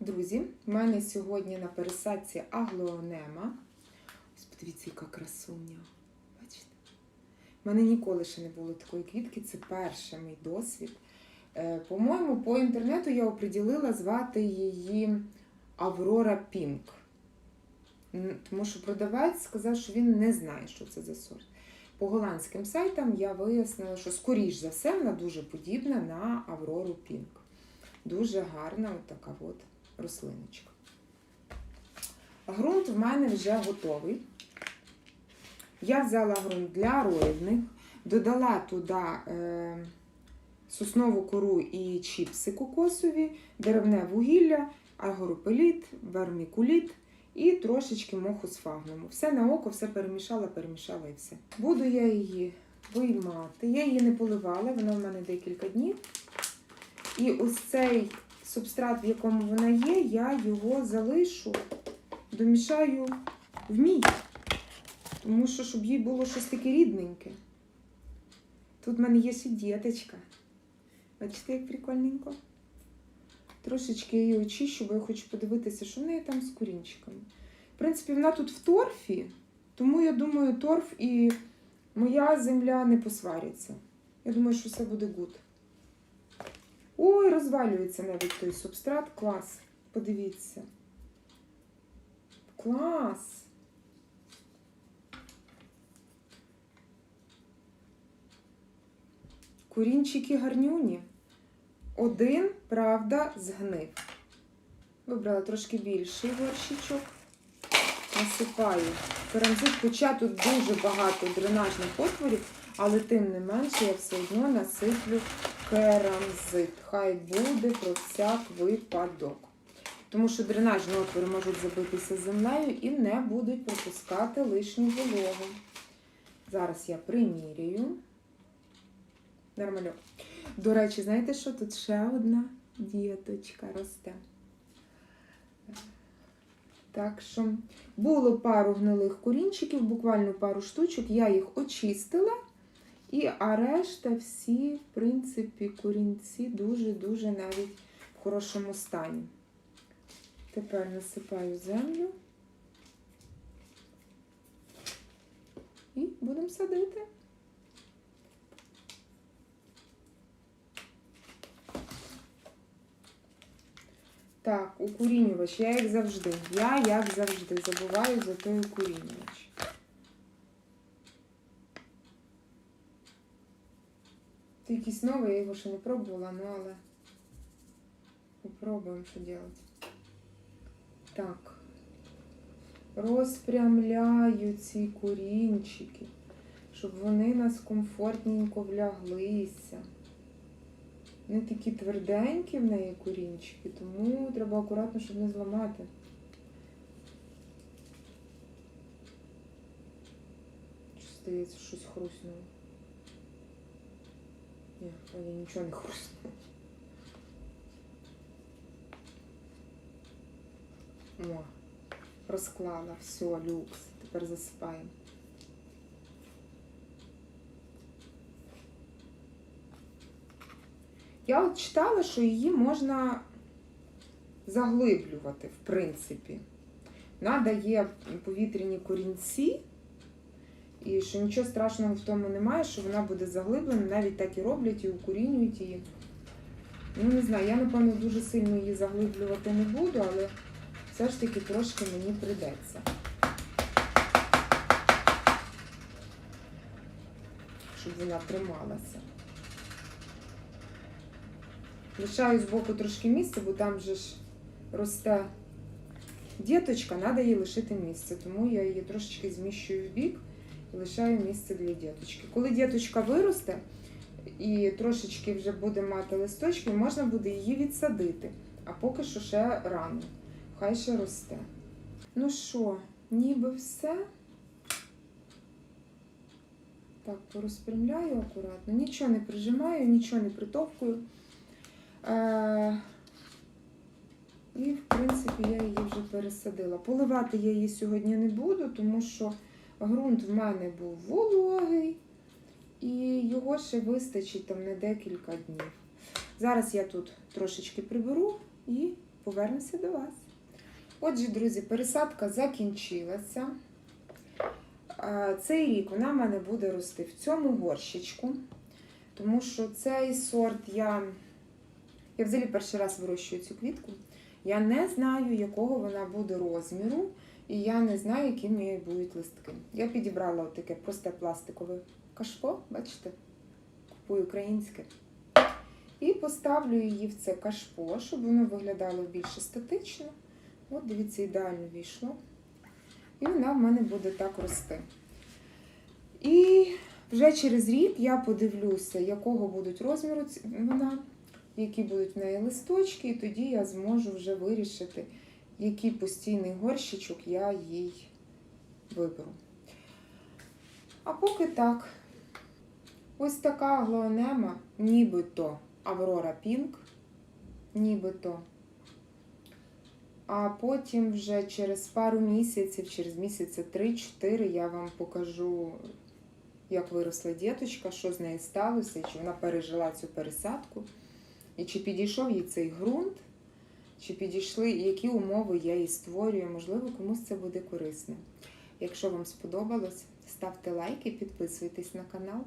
Друзі, в мене сьогодні на пересадці аглоонема. Ось подивіться, яка красуня. Бачите? У мене ніколи ще не було такої квітки, це перший мій досвід. Е, По-моєму, по інтернету я оприділила звати її Аврора Пінк. Тому що продавець сказав, що він не знає, що це за сорт. По голландським сайтам я вияснила, що скоріш за все вона дуже подібна на Аврору Пінк. Дуже гарна от така от рослиночка. Грунт в мене вже готовий. Я взяла ґрунт для роїдних, додала туди е, соснову кору і чіпси кокосові, деревне вугілля, агропеліт, вермікуліт і трошечки моху з фагнуму. Все на око, все перемішала, перемішала і все. Буду я її виймати. Я її не поливала, вона в мене декілька днів. І ось цей субстрат, в якому вона є, я його залишу, домішаю в мій. Тому що, щоб їй було щось таке рідненьке. Тут в мене є ще діточка. Бачите, як прикольненько. Трошечки її очищу, бо я хочу подивитися, що в неї там з корінчиками. В принципі, вона тут в торфі, тому я думаю, торф і моя земля не посваряться. Я думаю, що все буде гуд. Ой, розвалюється навіть той субстрат. Клас. Подивіться. Клас. Корінчики гарнюні. Один, правда, згнив. Вибрала трошки більший горщичок. Насипаю керамзит, хоча тут дуже багато дренажних отворів, але тим не менше я все одно насиплю керамзит. Хай буде про всяк випадок. Тому що дренажні отвори можуть забитися землею і не будуть пропускати лишню вологу. Зараз я приміряю. Нормально. До речі, знаєте що? Тут ще одна діточка росте. Так що було пару гнилих корінчиків, буквально пару штучок, я їх очистила. І а решта всі, в принципі, корінці дуже-дуже навіть в хорошому стані. Тепер насипаю землю. І будемо садити. Так, укорінювач, я як завжди. Я, як завжди, забуваю за той укорінювач. Це якийсь новий, я його ще не пробувала, ну але попробуємо, що робити. Так. Розпрямляю ці корінчики, щоб вони нас комфортненько вляглися. Вони такі тверденькі в неї корінчики, тому треба акуратно, щоб не зламати. Що здається, щось хруснуло. Ні, вроді нічого не хруснуло. О, розклала, все, люкс. Тепер засипаємо. Я от читала, що її можна заглиблювати, в принципі. Вона дає повітряні корінці, і що нічого страшного в тому немає, що вона буде заглиблена, навіть так і роблять і укорінюють її. Ну, не знаю, я, напевно, дуже сильно її заглиблювати не буду, але все ж таки трошки мені прийдеться. Щоб вона трималася. Лишаю збоку трошки місця, бо там же ж росте діточка, треба їй лишити місце. Тому я її трошечки зміщую в бік лишаю місце для діточки. Коли діточка виросте і трошечки вже буде мати листочки, можна буде її відсадити. А поки що ще рано. Хай ще росте. Ну що, ніби все. Так, порозпрямляю акуратно. Нічого не прижимаю, нічого не притовкую. Е, І, в принципі, я її вже пересадила. Поливати я її сьогодні не буду, тому що ґрунт в мене був вологий, і його ще вистачить там на декілька днів. Зараз я тут трошечки приберу і повернуся до вас. Отже, друзі, пересадка закінчилася. Цей рік вона в мене буде рости в цьому горщичку, тому що цей сорт я. Я взагалі перший раз вирощую цю квітку. Я не знаю, якого вона буде розміру, і я не знаю, які в неї будуть листки. Я підібрала таке просте пластикове кашпо, бачите? Купую українське. І поставлю її в це кашпо, щоб воно виглядало більш естетично. От, дивіться, ідеально війшло. І вона в мене буде так рости. І вже через рік я подивлюся, якого будуть розміру вона, які будуть в неї листочки, і тоді я зможу вже вирішити, який постійний горщичок я їй виберу. А поки так, ось така глоонема, нібито Аврора Пінк, нібито. А потім вже через пару місяців, через місяці 3-4 я вам покажу, як виросла діточка, що з нею сталося, чи вона пережила цю пересадку, і чи підійшов їй цей ґрунт, чи підійшли, і які умови я їй створюю. Можливо, комусь це буде корисно. Якщо вам сподобалось, ставте лайки, підписуйтесь на канал.